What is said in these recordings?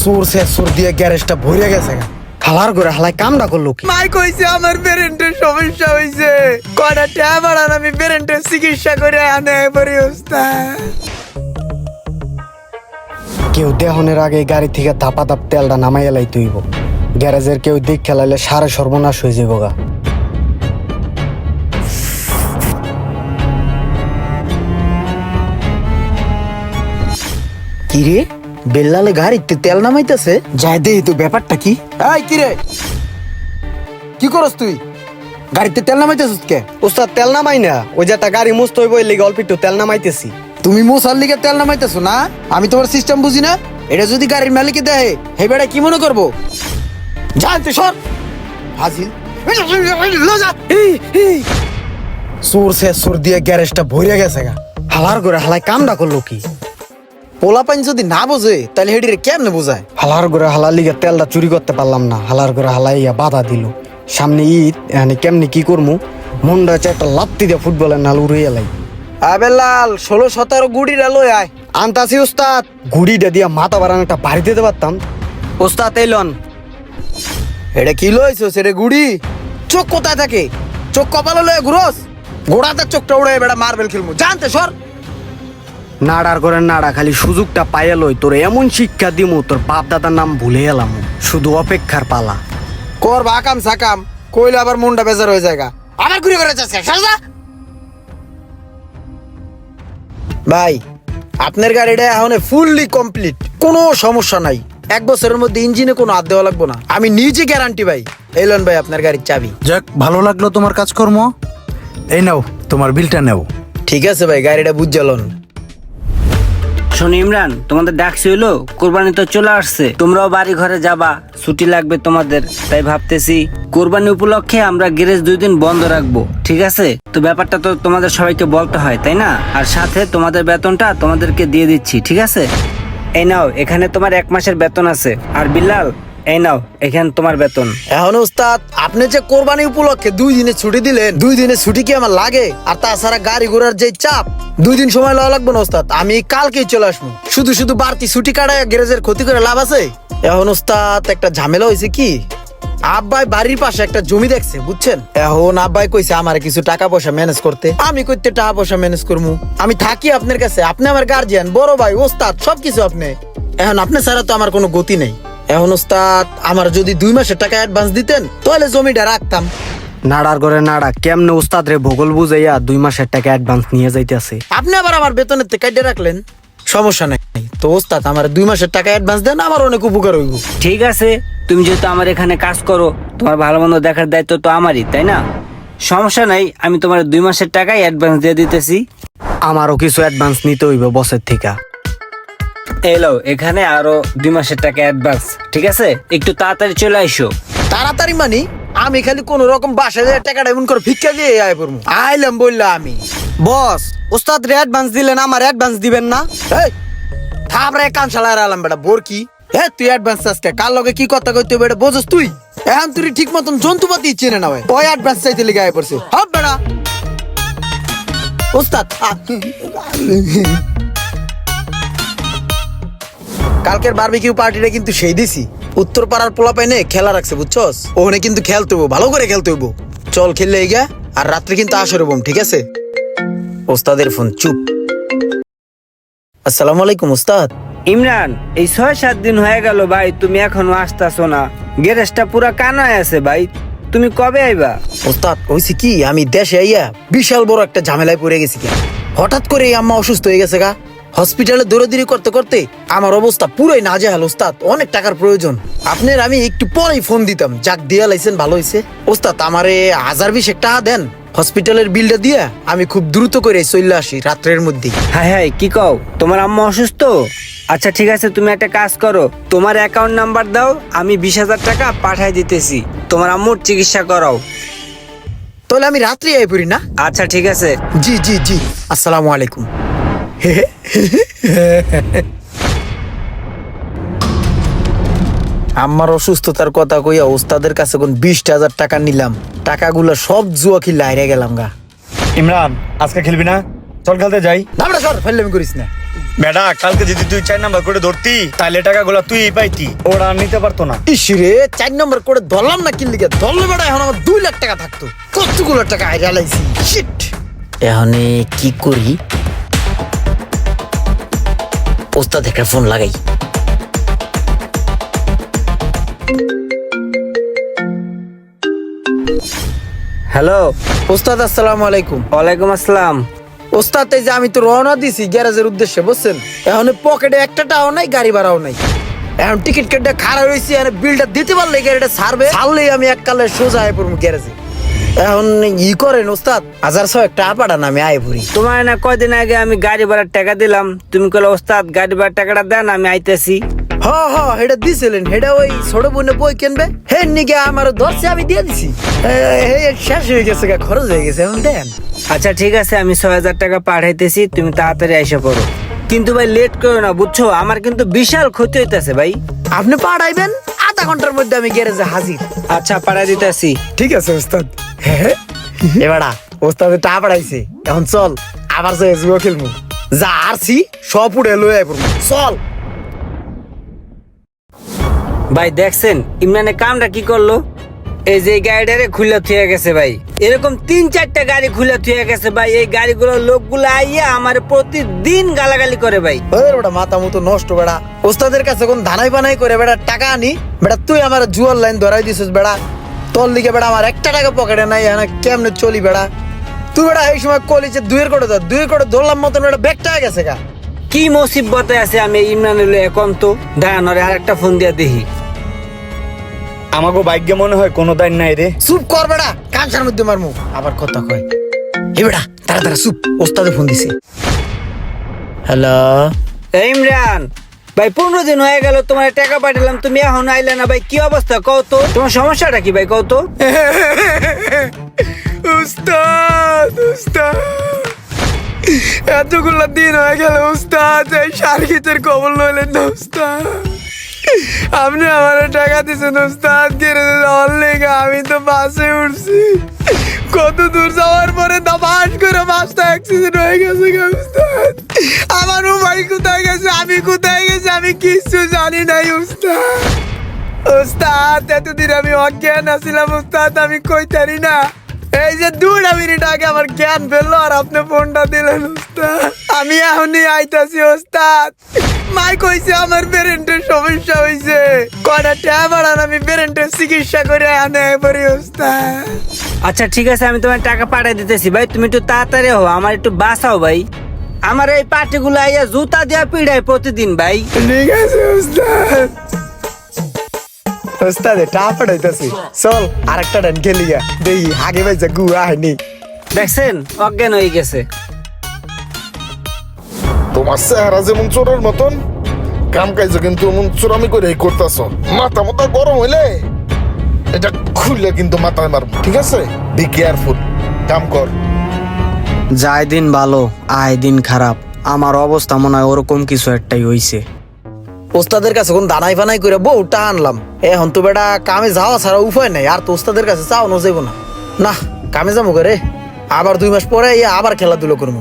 সুর সে সুর দিয়ে গ্যারেজটা ভরে গেছে গা। হালার করে হালাই কামটা করল কি? মাই কইছে আমার পেরেন্টের সমস্যা হইছে। কয়টা টাকা বাড়ান আমি পেরেন্টের চিকিৎসা করে আনে পরে ওস্তাদ কেউ দেহনের আগে গাড়ি থেকে ধাপা ধাপ তেলটা নামাই এলাই তুইব গ্যারেজের কেউ দিক খেলাইলে সারে সর্বনাশ হয়ে যাব গা। কিরে? বেল্লালে গাড়িতে তেল নামাইতেছে? যাই দে তো ব্যাপারটা কি? এই কিরে কি করস তুই? গাড়িতে তেল নামাইতেছিস কে? ওস্তাদ তেল নামাই না। ওই যে একটা গাড়ি মুস্ত হইব এর লিগে অল্প একটু তেল নামাইতেছি। তুমি মুসার লিগে তেল নামাইতেছো না? আমি তোমার সিস্টেম বুঝি না? এটা যদি গাড়ির মালিকে দেয় হে বেড়া কি মনে করব? জানতে সর! এই। সুর সে সুর দিয়ে গ্যারেজটা ভরে গেছে গা। হালার করে হালাই কামটা করল কি? পোলা পাইন যদি না বোঝে তাহলে হেডিরে কেমনে বোঝায়? হালার করে হালার লিগে তেলটা চুরি করতে পারলাম না। হালার করে হালাইয়া বাধা দিল। সামনে ঈদ এখানে কেমনি কি করমু? মনটা হচ্ছে একটা লাত্তি দিয়ে ফুটবলের নাল উড়ে এলাই আবে লাল ষোলো সতেরো গুড়িরা লই আয়। আনতাছি ওস্তাদ গুড়িটা দিয়া মাথা বাড়ানো একটা বাড়ি দিতে পারতাম। ওস্তাদ এলন এটা কি লইছো সেটা গুড়ি? চোখ কোথায় থাকে? চোখ কপালে লয়ে ঘুরোস? গোড়াতে চোখটা উড়ে বেড়া মার্বেল খেলব জানতে সর। নাড়ার করে নাড়া খালি সুযোগটা পাইয়া লই। তোর এমন শিক্ষা দিমু তোর বাপ দাদার নাম ভুলে এলাম শুধু অপেক্ষার পালা। কর বাকাম সাকাম কইলে আবার মনটা বেজার হয়ে যায়। আবার ঘুরে ঘুরে যাচ্ছে সাজা ভাই আপনার গাড়িটা এখন ফুললি কমপ্লিট কোনো সমস্যা নাই। এক বছরের মধ্যে ইঞ্জিনে কোনো হাত দেওয়া লাগবো না। আমি নিজে গ্যারান্টি ভাই এলন ভাই আপনার গাড়ির চাবি। যাক ভালো লাগল তোমার কাজকর্ম। এই নাও তোমার বিলটা নেও। ঠিক আছে ভাই গাড়িটা বুঝালন শোনো ইমরান, তোমাদের ডাকছি হইল, কোরবানি তো চলে আসছে। তোমরাও বাড়ি ঘরে যাবা, ছুটি লাগবে তোমাদের। তাই ভাবতেছি, কোরবানি উপলক্ষে আমরা গ্যারেজ দুই দিন বন্ধ রাখব, ঠিক আছে? তো ব্যাপারটা তো তোমাদের সবাইকে বলতে হয়, তাই না? আর সাথে তোমাদের বেতনটা তোমাদেরকে দিয়ে দিচ্ছি, ঠিক আছে? এই নাও, এখানে তোমার এক মাসের বেতন আছে। আর বিল্লাল এই নাও, এখানে তোমার বেতন। এখন উস্তাদ, আপনি যে কোরবানি উপলক্ষে দুই দিনে ছুটি দিলেন, দুই দিনে ছুটি কি আমার লাগে? আর তাছাড়া গাড়ি ঘোড়ার যে চাপ, দুই দিন সময় লওয়া লাগবে না উস্তাদ, আমি কালকেই চলে আসব। শুধু শুধু বাড়তি ছুটি কাটায় গ্যারেজের ক্ষতি করে লাভ আছে? এখন উস্তাদ, একটা ঝামেলা হয়েছে কি? আব্বাই বাড়ির পাশে একটা জমি দেখছে, বুঝছেন? এখন আব্বাই কইছে, আমার কিছু টাকা পয়সা ম্যানেজ করতে। আমি কইতে, টাকা পয়সা ম্যানেজ করব আমি থাকি আপনার কাছে, আপনি আমার গার্জিয়ান বড় ভাই ওস্তাদ সবকিছু আপনি। এখন আপনি ছাড়া তো আমার কোনো গতি নেই। এখন ওস্তাদ আমার যদি দুই মাসের টাকা অ্যাডভান্স দিতেন তাহলে জমিটা রাখতাম। নাড়ার করে নাড়া কেমনে উস্তাদ রে ভূগোল বুঝাইয়া দুই মাসের টাকা অ্যাডভান্স নিয়ে যাইতেছে? আপনি আবার আমার বেতনের থেকে কেটে রাখলেন? সমস্যা নাই। তো ওস্তাদ আমার দুই মাসের টাকা অ্যাডভান্স দেন আমার অনেক উপকার হইব। ঠিক আছে তুমি যেহেতু আমার এখানে কাজ করো তোমার ভালো মন্দ দেখার দায়িত্ব তো আমারই তাই না? সমস্যা নাই আমি তোমার দুই মাসের টাকাই অ্যাডভান্স দিয়ে দিতেছি। আমারও কিছু অ্যাডভান্স নিতে হইবে বসের থেকে। এলো এখানে আরও দুই মাসের টাকা অ্যাডভান্স ঠিক আছে? একটু তাড়াতাড়ি চলে আইসো। তাড়াতাড়ি মানি? আমি খালি কোন রকম বাসা যায় টাকাটা এমন করে ভিক্ষা দিয়ে আয় পড়ব আইলাম বললাম আমি। বস উস্তাদ রে অ্যাডভান্স দিলেন আমার অ্যাডভান্স দিবেন না? এই থাপরে কান চালায় আলাম বেটা বোর কি? হে তুই অ্যাডভান্স আজকে কার লগে কি কথা কইতে বেটা বোঝস তুই? এখন তুই ঠিক মতন জন্তুপাতি চেনে না ভাই ওই অ্যাডভান্স চাইতে লিগে আয় পড়ছে। হপ বেটা। ওস্তাদ আ- কালকের বারবিকিউ পার্টিটা কিন্তু সেই দিছি। উত্তর পাড়ার পোলা পাইনে খেলা রাখছে বুঝছস? ওখানে কিন্তু খেলতে হইব ভালো করে খেলতে হইব। চল খেললে গা আর রাত্রে কিন্তু আসর হবম ঠিক আছে? ওস্তাদের ফোন চুপ। আসসালামু আলাইকুম ওস্তাদ। ইমরান এই ছয় সাত দিন হয়ে গেল ভাই তুমি এখনও আসতেছো না। গ্যারেজটা পুরা কানায় আছে ভাই তুমি কবে আইবা? ওস্তাদ হইছে কি আমি দেশে আইয়া বিশাল বড় একটা ঝামেলায় পড়ে গেছি। হঠাৎ করে এই আম্মা অসুস্থ হয়ে গেছে গা। হসপিটালে দৌড়াদৌড়ি করতে করতে আমার অবস্থা পুরোই নাজেহাল ওস্তাদ। অনেক টাকার প্রয়োজন। আপনার আমি একটু পরেই ফোন দিতাম। যাক দিয়া লাইছেন ভালো হয়েছে ওস্তাদ আমারে হাজার বিশেক টাকা দেন। হসপিটালের বিলটা দিয়া আমি খুব দ্রুত করে চলে আসি রাত্রের মধ্যে। হ্যাঁ হ্যাঁ কি কও? তোমার আম্মা অসুস্থ? আচ্ছা ঠিক আছে তুমি একটা কাজ করো। তোমার অ্যাকাউন্ট নাম্বার দাও আমি বিশ হাজার টাকা পাঠাই দিতেছি। তোমার আম্মুর চিকিৎসা করাও। তাহলে আমি রাত্রে আই পড়ি না? আচ্ছা ঠিক আছে। জি জি জি। আসসালামু আলাইকুম। আমার অসুস্থতার কথা কইয়া ওস্তাদের কাছে কোন বিশ হাজার টাকা নিলাম। টাকাগুলো সব জুয়া কি লাইরে গেলাম গা। ইমরান আজকে খেলবি না? চল খেলতে যাই। দাবড়া সর ফেললে করিস না। বেটা কালকে যদি তুই চার নাম্বার করে ধরতি তাহলে টাকাগুলো তুই পাইতি। ওরা আর নিতে পারতো না। ইসিরে চার নম্বর করে ধরলাম না কিনলিকে ধরলে বেড়া এখন আমার দুই লাখ টাকা থাকতো। কতগুলো টাকা আইডিয়া লাইছি। শিট। এখন কি করি? ওস্তাদ একটা ফোন লাগাই। হ্যালো ওস্তাদ আসসালামু আলাইকুম। ওয়ালাইকুম আসসালাম। ওস্তাদ এই যে আমি তো রওনা দিছি গ্যারেজের উদ্দেশ্যে বুঝছেন? এখন পকেটে একটা টাও নাই গাড়ি ভাড়াও নাই। এখন টিকিট কেটে খারাপ হয়েছি এখন বিলটা দিতে পারলে গাড়িটা ছাড়বে। ছাড়লেই আমি এক কালে সোজা আয় পড়ব গ্যারেজে। এখন ই করেন ওস্তাদ। হাজার ছয় টাকা পাঠান আমি আয় পড়ি তোমার না কয়দিন আগে আমি গাড়ি ভাড়ার টাকা দিলাম। তুমি কলে ওস্তাদ গাড়ি ভাড়ার টাকাটা দেন আমি আইতেছি। হ হ হেটা দিছিলেন। হেটা ওই ছোট বোনে বই কিনবে। হে নিকে আমার দশে আমি দিয়ে দিছি। শেষ হয়ে গেছে খরচ হয়ে গেছে এখন দেন। আচ্ছা ঠিক আছে আমি ছয় হাজার টাকা পাঠাইতেছি তুমি তাড়াতাড়ি এসে পড়ো। কিন্তু ভাই লেট করো না বুঝছ? আমার কিন্তু বিশাল ক্ষতি হইতেছে ভাই। আপনি পাঠাইবেন আধা ঘণ্টার মধ্যে আমি গ্যারেজে হাজির। আচ্ছা পাঠাই দিতেছি। ঠিক আছে ওস্তাদ। এবারা। ওস্তাদ টা পাড়াইছে এখন চল আবার যে এসবিও খেলব যা আরছি সব উড়ে লয়ে আইব। চল। ভাই দেখছেন? ইমরানের কামটা কি করল? এই যে গাড়িটারে খুলে থুয়ে গেছে ভাই। এরকম তিন চারটা গাড়ি খুলে থুয়ে গেছে ভাই। এই গাড়িগুলো লোকগুলো আইয়া আমার প্রতিদিন গালাগালি করে ভাই। বেটা মাথা মতো নষ্ট বেড়া ওস্তাদের কাছে কোন ধানাই বানাই করে বেটা টাকা আনি। বেটা তুই আমার জুয়ার লাইন ধরাই দিছিস বেড়া তোর লিগে বেড়া আমার একটা টাকা পকেটে নাই এখন কেমনে চলি বেড়া তুই বেড়া এই সময় কলিছে দুইয়ের করে ধর দুইয়ের করে ধরলাম মতন বেড়া ব্যাগটা গেছে গা। কি মুসিবতে আছে আমি ইমরানের এখন তো? দাঁড়ানোরে আর একটা ফোন দিয়ে দেখি। আমাকে ভাগ্যে মনে হয় কোনো দায় নাই রে। চুপ কর বেড়া কাঁচার মধ্যে মারমু। আবার কথা কয়। এ বেড়া তারা তারা চুপ ওস্তাদে ফোন দিছে। হ্যালো? এই ইমরান ভাই পনেরো দিন হয়ে গেল তোমার টাকা পাঠালাম তুমি এখন আইলে না ভাই কি অবস্থা? কও তো। তোমার সমস্যাটা কি ভাই কও তো? উস্তাদ উস্তাদ এতগুলো দিন হয়ে গেল উস্তাদ এই সার্কিটের কবল নইলেন না উস্তাদ আপনি আমার টাকা দিয়েছেন, উস্তাদ কেড়ে যাওয়ার লেগে আমি তো বাসে উঠছি। কত দূর যাওয়ার পরে দাবাস করে বাসটা অ্যাক্সিডেন্ট হয়ে গেছে উস্তাদ। আমার মোবাইল কোথায় গেছে? আমি কোথায় গেছি? আমি কিচ্ছু জানি নাই, উস্তাদ। উস্তাদ, এতদিন আমি অজ্ঞান আছিলাম, উস্তাদ, আমি কইতারি না। এই যে দুটা মিনিট আগে আমার জ্ঞান ফেলল আর আপনি ফোনটা দিলেন, উস্তাদ। আমি এখনই আইতাছি, উস্তাদ। মাই কইছে আমার সমস্যা হইছে। কয়টা ট্যাব বাড়ান আমি চিকিৎসা করে আনে পরি আচ্ছা ঠিক আছে আমি তোমার টাকা পাঠিয়ে দিতেছি ভাই। তুমি একটু তাড়াতাড়ি হো আমার একটু বাঁচাও ভাই। আমার এই পার্টিগুলো আইয়া জুতা দিয়া পিড়ায় প্রতিদিন ভাই। ঠিক আছে উস্তাদ উস্তাদ টা পড়াইতাছি চল আরেকটা ডান খেলি গা দেখি আগে ভাই গু আহনি দেখছেন? অজ্ঞান হয়ে গেছে। তোমার চেহারা যেমন চোরের মতন কাম কাজ কিন্তু এমন চোরামি করে করতেছ। মাথা মাথা গরম হইলে এটা খুললে কিন্তু মাথায় মারবো ঠিক আছে? বি কেয়ারফুল কাম কর। যায় দিন ভালো আয় দিন খারাপ। আমার অবস্থা মনে হয় ওরকম কিছু একটাই হইছে। ওস্তাদের কাছে কোন দানাই ফানাই করে বউটা আনলাম। এখন তো বেটা কামে যাওয়া ছাড়া উপায় নাই আর তো ওস্তাদের কাছে চাওয়ানো যাইব না। না কামে যাব করে আবার দুই মাস পরে আবার খেলাধুলো করব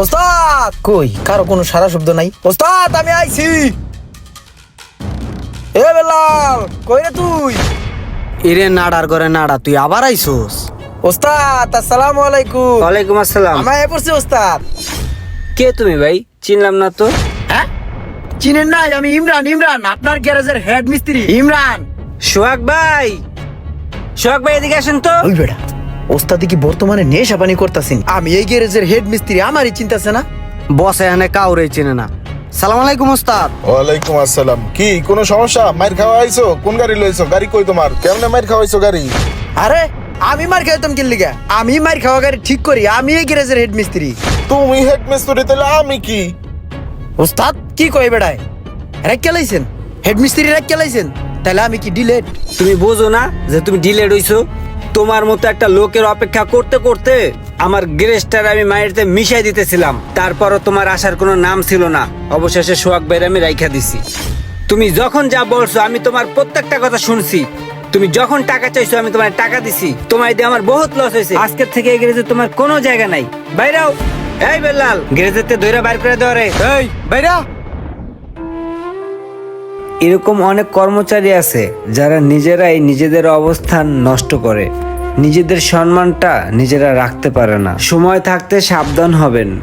ওস্তাদ! কই? কারও কোনো সারা শব্দ নাই। ওস্তাদ আমি আইছি! এ বেলাল কই রে তুই? এরে নাড়ার করে নাড়া তুই আবার আইসোস? ওস্তাদ আসসালামু আলাইকুম। ওয়ালাইকুম আসসালাম। আমায় এ পড়ছি ওস্তাদ। কে তুমি ভাই? চিনলাম না তো। হ্যাঁ? চিনেন নাই আমি ইমরান ইমরান আপনার গ্যারেজের হেড মিস্ত্রি। ইমরান সোহাগ ভাই। সোহাগ ভাই এদিকে আসেন তো। ওই বেড়া ওস্তাদি কি বর্তমানে নেশা পানি করতেছেন? আমি এই গ্যারেজের হেড মিস্ত্রি আমারই চিন্তাছে না। বস এখানে কাউরে চেনে না। সালাম আলাইকুম ওস্তাদ। ওয়ালাইকুম আসসালাম। কি কোনো সমস্যা? মাইর খাওয়া আইছো কোন গাড়ি লইছো? গাড়ি কই তোমার? কেমনে মাইর খাওয়াইছো গাড়ি? আরে আমি মার খাইতাম কি লিগা? আমি মার খাওয়া গাড়ি ঠিক করি আমি এই গ্যারেজের হেড মিস্ত্রি তুমি হেড মিস্ত্রি তাহলে আমি কি? ওস্তাদ কি কই বেড়ায়? রেক কেলাইছেন হেড মিস্ত্রি রেক কেলাইছেন তাহলে আমি কি ডিলেট? তুমি বোঝো না যে তুমি ডিলেট হইছো? তোমার মতো একটা লোকের অপেক্ষা করতে করতে আমার গ্রেসটার আমি মায়েরতে মিশাই দিতেছিলাম। তারপরও তোমার আসার কোনো নাম ছিল না। অবশেষে সোহাগ ভাইয়ের আমি রাইখা দিছি। তুমি যখন যা বলছো, আমি তোমার প্রত্যেকটা কথা শুনছি। তুমি যখন টাকা চাইছো, আমি তোমার টাকা দিছি। তোমার দিয়ে আমার বহুত লস হয়েছে। আজকের থেকে এগিয়ে তোমার কোনো জায়গা নাই। বাইরাও! এই বেলাল গ্যারেজেতে দইরা বাইর করে দেওয়া রে। এই, বাইরা! এরকম অনেক কর্মচারী আছে যারা নিজেরাই নিজেদের অবস্থান নষ্ট করে। নিজেদের সম্মানটা নিজেরা রাখতে পারে না। সময় থাকতে সাবধান হবেন।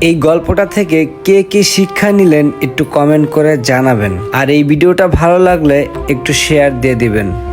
এই গল্পটা থেকে কে কি শিক্ষা নিলেন একটু কমেন্ট করে জানাবেন। আর এই ভিডিওটা ভালো লাগলে একটু শেয়ার দিয়ে দিবেন।